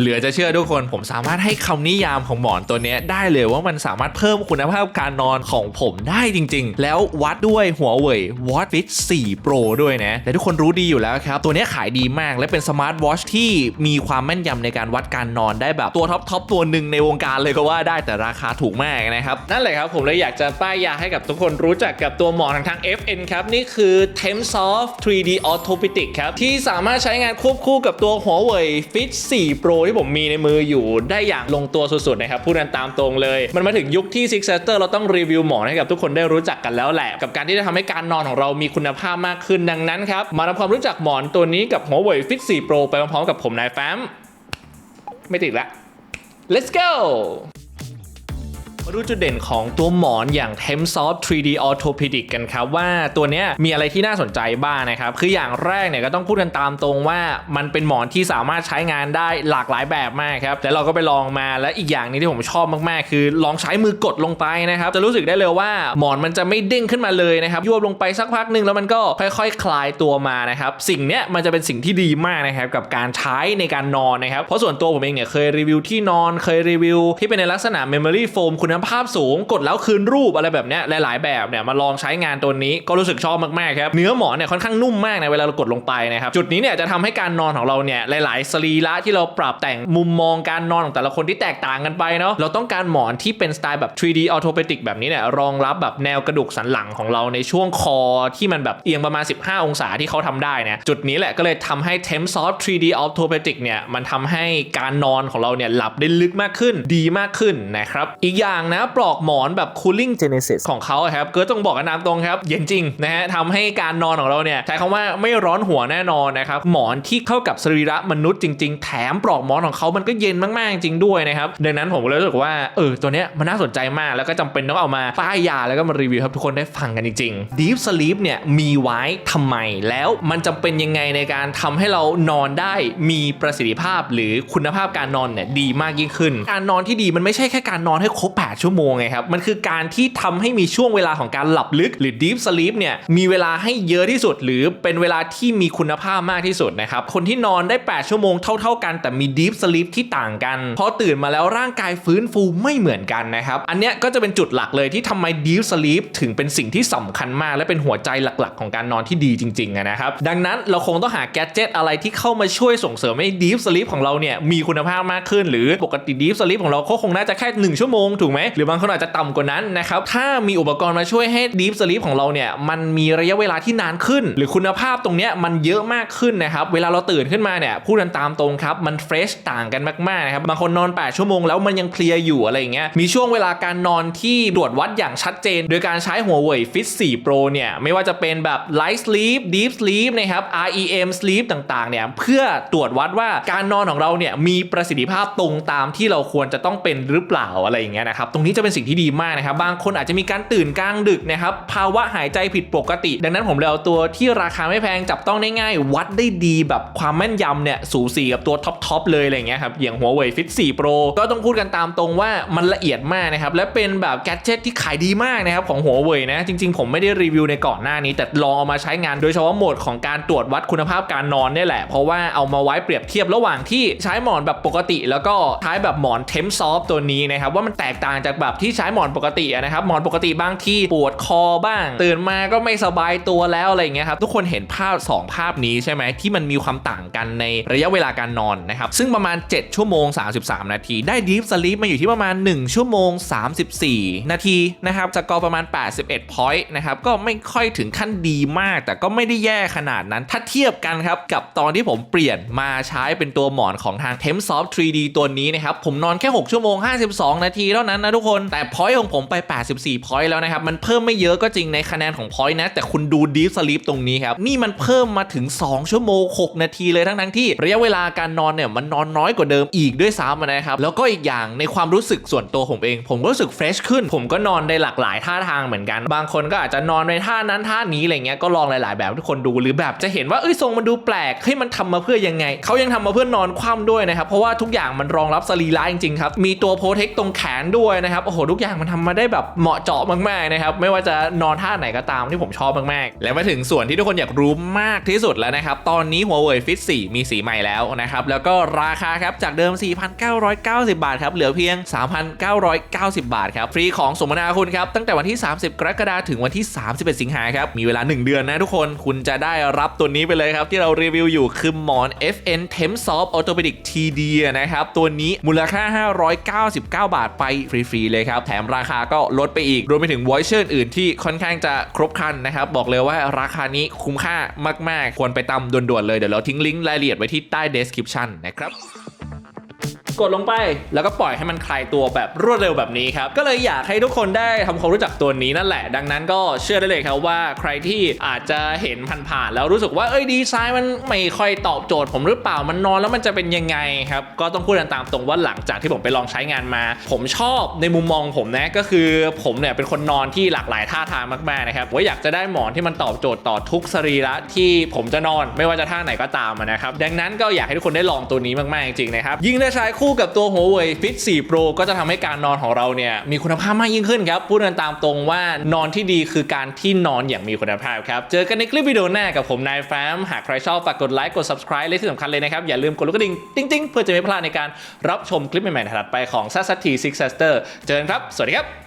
เหลือจะเชื่อทุกคนผมสามารถให้คำนิยามของหมอนตัวนี้ได้เลยว่ามันสามารถเพิ่มคุณภาพการนอนของผมได้จริง ๆ แล้ววัดด้วยหัวเว่ย Watch Fit 4 Pro ด้วยนะและทุกคนรู้ดีอยู่แล้วครับ ตัวนี้ขายดีมากและเป็นสมาร์ทวอชที่มีความแม่นยำในการวัดการนอนได้แบบตัวท็อปทอปตัวหนึ่งในวงการเลยก็ว่าได้แต่ราคาถูกมากนะครับ นั่นแหละครับผมเลยอยากจะป้ายยาให้กับทุกคนรู้จักกับตัวหมอนทางทาง FN ครับนี่คือ Temsoft 3D Orthopedic ครับที่สามารถใช้งานควบคู่กับตัวหัวเว่ย Fit 4 Pro ที่ผมมีในมืออยู่ได้อย่างลงตัวสุดๆนะครับพูดกันตามตรงเลย มันมาถึงยุคที่ Six Sector เราต้องรีวิวหมอนให้กับทุกคนได้รู้จักกันแล้วแหละ กับการที่จะทำให้การนอนของเรามีคุณภาพมากขึ้นดังนั้นครับมาทำความรู้จักหมอนตัวนี้กับหัวเว่ย Fit 4 Pro ไปพร้อมๆกับผมนายแฟ้มไม่ติดละ let's go มาดูจุดเด่นของตัวหมอนอย่าง Temsoft 3D Orthopedic กันครับ ว่าตัวนี้มีอะไรที่น่าสนใจบ้างนะครับ คืออย่างแรกเนี่ยก็ต้องพูดกันตามตรงว่ามันเป็นหมอนที่สามารถใช้งานได้หลากหลายแบบมากครับแต่เราก็ไปลองมาและอีกอย่างนึงที่ผมชอบมากๆ คือลองใช้มือกดลงไปนะครับ จะรู้สึกได้เลยว่าหมอนมันจะไม่เด้งขึ้นมาเลยนะครับยวบลงไปสักพักหนึ่งแล้วมันก็ค่อยๆคลายตัวมานะครับสิ่งเนี้ยมันจะเป็นสิ่งที่ดีมากนะครับกับการใช้ในการนอนนะครับเพราะส่วนตัวผมเองเนี่ยเคยรีวิวที่นอนเคยรีวิวที่เป็นในลักษณะ Memory Foam คุณภาพสูงกดแล้วคืนรูปอะไรแบบเนี้ยหลาย ๆ แบบเนี่ยมาลองใช้งานตัวนี้ก็รู้สึกชอบมากๆครับเนื้อหมอนเนี่ยค่อนข้างนุ่มมากในเวลาเรากดลงไปนะครับจุดนี้เนี่ยจะทำให้การนอนของเราเนี่ยหลาย ๆ สรีระที่เราปรับแต่งมุมมองการนอนของแต่ละคนที่แตกต่างกันไปเนาะเราต้องการหมอนที่เป็นสไตล์แบบ 3D orthopedic แบบนี้เนี่ยรองรับแบบแนวกระดูกสันหลังของเราในช่วงคอที่มันแบบเอียงประมาณ 15 องศาที่เขาทำได้นี่ยจุดนี้แหละก็เลยทำให้ Temp Soft 3D orthopedic เนี่ยมันทำให้การนอนของเราเนี่ยหลับได้ลึกมากขึ้นดีมากขึ้นนะครับอีกอย่างนะ ปลอกหมอนแบบ cooling genesis ของเขาอะครับก็ต้องบอกกันตามตรงครับ เย็นจริงนะฮะทำให้การนอนของเราเนี่ยใช้คำว่าไม่ร้อนหัวแน่นอนนะครับหมอนที่เข้ากับสรีระมนุษย์จริง ๆ แถมปลอกหมอนของเขามันก็เย็นมากๆจริงด้วยนะครับดังนั้นผมก็เลยรู้สึกว่าเออตัวเนี้ยมันน่าสนใจมากแล้วก็จำเป็นต้องเอามาป้ายยาแล้วก็มารีวิวให้ทุกคนได้ฟังกันจริงๆ Deep Sleep เนี่ยมีไว้ทำไม แล้วมันจำเป็นยังไงในการทำให้เรานอนได้มีประสิทธิภาพหรือคุณภาพการนอนเนี่ยดีมากยิ่งขึ้น การนอนที่ดีมันไม่ใช่แค่การนอนให้ครบ8ชั่วโมงไงครับ มันคือการที่ทำให้มีช่วงเวลาของการหลับลึก หรือ Deep Sleep เนี่ยมีเวลาให้เยอะที่สุด หรือเป็นเวลาที่มีคุณภาพมากที่สุดนะครับ คนที่นอนได้ 8 ชั่วโมงเท่า ๆ กัน แต่มี Deep Sleep ที่ต่างกันพอตื่นมาแล้วร่างกายฟื้นฟูไม่เหมือนกันนะครับ อันเนี้ยก็จะเป็นจุดหลักเลยที่ทำไม Deep Sleep ถึงเป็นสิ่งที่สำคัญมาก และเป็นหัวใจหลักๆ ของการนอนที่ดีจริงๆนะครับดังนั้นเราคงต้องหาแกจิตอะไรที่เข้ามาช่วยส่งเสริมให้ Deep Sleep ของเราเนี่ยมีคุณภาพมากขึ้น หรือปกติ Deep Sleep ของเราก็คงน่าจะแค่ 1 ชั่วโมงถูกไหมหรือบางคนอาจจะต่ำกว่านั้นนะครับถ้ามีอุปกรณ์มาช่วยให้ Deep Sleep ของเราเนี่ยมันมีระยะเวลาที่นานขึ้น หรือคุณภาพตรงเนี้ยมันเยอะมากขึ้นนะครับเวลาเราตื่นขึ้นมาเนี่ยพูดกันตามตรงครับมันเฟรชต่างกันมากๆนะครับบางคนนอน 8 ชั่วโมงแล้วมันยังเพลียอยู่อะไรอย่างเงี้ยมีช่วงเวลาการนอนที่ตรวจวัดอย่างชัดเจน โดยการใช้หัวเว่ย Fit 4 Pro เนี่ยไม่ว่าจะเป็นแบบ Light Sleep Deep Sleep นะครับ REM Sleep ต่างๆเนี่ยเพื่อตรวจวัดว่าการนอนของเราเนี่ยมีประสิทธิภาพตรงตามที่เราควรจะต้องเป็นหรือเปล่าอะไรอย่างเงี้ยนะครับตรงนี้จะเป็นสิ่งที่ดีมากนะครับ บางคนอาจจะมีการตื่นกลางดึกนะครับ ภาวะหายใจผิดปกติ ดังนั้นผมเลยเอาตัวที่ราคาไม่แพงจับต้องได้ง่าย วัดได้ดีแบบความแม่นยำเนี่ยสูสีกับตัวท็อปๆเลยอะไรเงี้ยครับ อย่างหัวเว่ย Fit 4 Pro ก็ต้องพูดกันตามตรงว่ามันละเอียดมากนะครับ และเป็นแบบแกดเจิตที่ขายดีมากนะครับของหัวเว่ยนะ จริง ๆ ผมไม่ได้รีวิวในก่อนหน้านี้ แต่ลองเอามาใช้งานโดยเฉพาะโหมดของการตรวจวัดคุณภาพการนอนเนี่ยแหละ เพราะว่าเอามาไว้เปรียบเทียบระหว่างที่ใช้หมอนแบบปกติ แล้วก็ใช้แบบหมอนเทมซอฟตัวนี้นะครับว่ามันแตกต่างจากแบบที่ใช้หมอนปกตินะครับหมอนปกติบางที่ปวดคอบ้าง ตื่นมาก็ไม่สบายตัวแล้วอะไรเงี้ยครับทุกคนเห็นภาพ 2 ภาพนี้ใช่ไหมที่มันมีความต่างกันในระยะเวลาการนอนนะครับซึ่งประมาณ 7 ชั่วโมง 33 นาที ได้ดีฟสลีปมาอยู่ที่ประมาณ 1 ชั่วโมง 34 นาทีนะครับสกอร์ประมาณ 81 point นะครับก็ไม่ค่อยถึงขั้นดีมาก แต่ก็ไม่ได้แย่ขนาดนั้น ถ้าเทียบกันครับกับตอนที่ผมเปลี่ยนมาใช้เป็นตัวหมอนของทาง Temsoft 3D ตัวนี้นะครับผมนอนแค่ 6 ชั่วโมง 52 นาทีเท่านั้นนะทุกคน แต่ point ของผมไป 84 point แล้วนะครับ มันเพิ่มไม่เยอะก็จริงในคะแนนของ point นะ แต่คุณดู deep sleep ตรงนี้ครับ นี่มันเพิ่มมาถึง 2 ชั่วโมง 6 นาทีเลยทั้งทั้งที่ ระยะเวลาการนอนเนี่ยมันนอนน้อยกว่าเดิมอีกด้วยซ้ำนะครับ แล้วก็อีกอย่างในความรู้สึกส่วนตัวผมเอง ผมก็รู้สึกเฟรชขึ้น ผมก็นอนได้หลากหลายท่าทางเหมือนกัน บางคนก็อาจจะนอนในท่านั้นท่านี้อะไรเงี้ย ก็ลองหลาย ๆ แบบทุกคนดู หรือแบบจะเห็นว่าเอ้ยทรงมันดูแปลก เฮ้ยมันทำมาเพื่อยังไง เขายังทำมาเพื่อนอนคว่ำด้วยนะครับ เพราะว่าทุกอย่างมันรองรับสรีระจริงๆครับ มีตัวโปรเทคตรงแขนด้วยด้วยนะครับโอ้โหทุกอย่างมันทำมาได้แบบเหมาะเจาะมากๆนะครับไม่ว่าจะนอนท่าไหนก็ตามที่ผมชอบมากๆ และมาถึงส่วนที่ทุกคนอยากรู้มากที่สุดแล้วนะครับตอนนี้ Huawei Fit 4มีสีใหม่แล้วนะครับแล้วก็ราคาครับจากเดิม 4,990 บาทครับเหลือเพียง 3,990 บาทครับฟรีของสมนาคุณครับตั้งแต่วันที่ 30 กรกฎาคมถึงวันที่ 31 สิงหาครับมีเวลา 1 เดือนนะทุกคนคุณจะได้รับตัวนี้ไปเลยครับที่เรารีวิวอยู่คือหมอน FN Temsoft Orthopedic TD นะครับตัวนี้มูลค่า 599 บาทไปฟรีๆเลยครับ แถมราคาก็ลดไปอีก รวมไปถึงวอยเชอร์อื่นที่ค่อนข้างจะครบครันนะครับ บอกเลยว่าราคานี้คุ้มค่ามาก ๆ ควรไปตามด่วนๆเลย เดี๋ยวเราทิ้งลิงก์รายละเอียดไว้ที่ใต้ description นะครับ กดลงไปแล้วก็ปล่อยให้มันคลายตัวแบบรวดเร็วแบบนี้ครับ ก็เลยอยากให้ทุกคนได้ทำความรู้จักตัวนี้นั่นแหละ ดังนั้นก็เชื่อได้เลยครับว่าใครที่อาจจะเห็นผ่านๆแล้วรู้สึกว่าเอ้ยดีไซน์มันไม่ค่อยตอบโจทย์ผมหรือเปล่ามันนอนแล้วมันจะเป็นยังไงครับก็ต้องพูดตามตรงว่าหลังจากที่ผมไปลองใช้งานมา ผมชอบในมุมมองผมนะก็คือผมเนี่ยเป็นคนนอนที่หลากหลายท่าทางมากๆนะครับว่าอยากจะได้หมอนที่มันตอบโจทย์ต่อทุกสรีระที่ผมจะนอน ไม่ว่าจะท่าไหนก็ตามนะครับดังนั้นก็อยากให้ทุกคนได้ลองตัวนี้มากๆจริงๆนะครับยิ่งได้ใช้คูู่กับตัว Huawei Fit 4 Pro ก็จะทำให้การนอนของเราเนี่ยมีคุณภาพมากยิ่งขึ้นครับพูดกันตามตรงว่านอนที่ดีคือการที่นอนอย่างมีคุณภาพครับ เจอกันในคลิปวิดีโอหน้ากับผมนายแฟมหากใครชอบฝากกดไลค์กด subscribe และที่สำคัญเลยนะครับ อย่าลืมกดลูกกระดิ่งติ๊งๆ เพื่อจะไม่พลาดในการรับชมคลิปใหม่ๆถัดไปของ s a s a t Six Sister เจอกันครับ สวัสดีครับ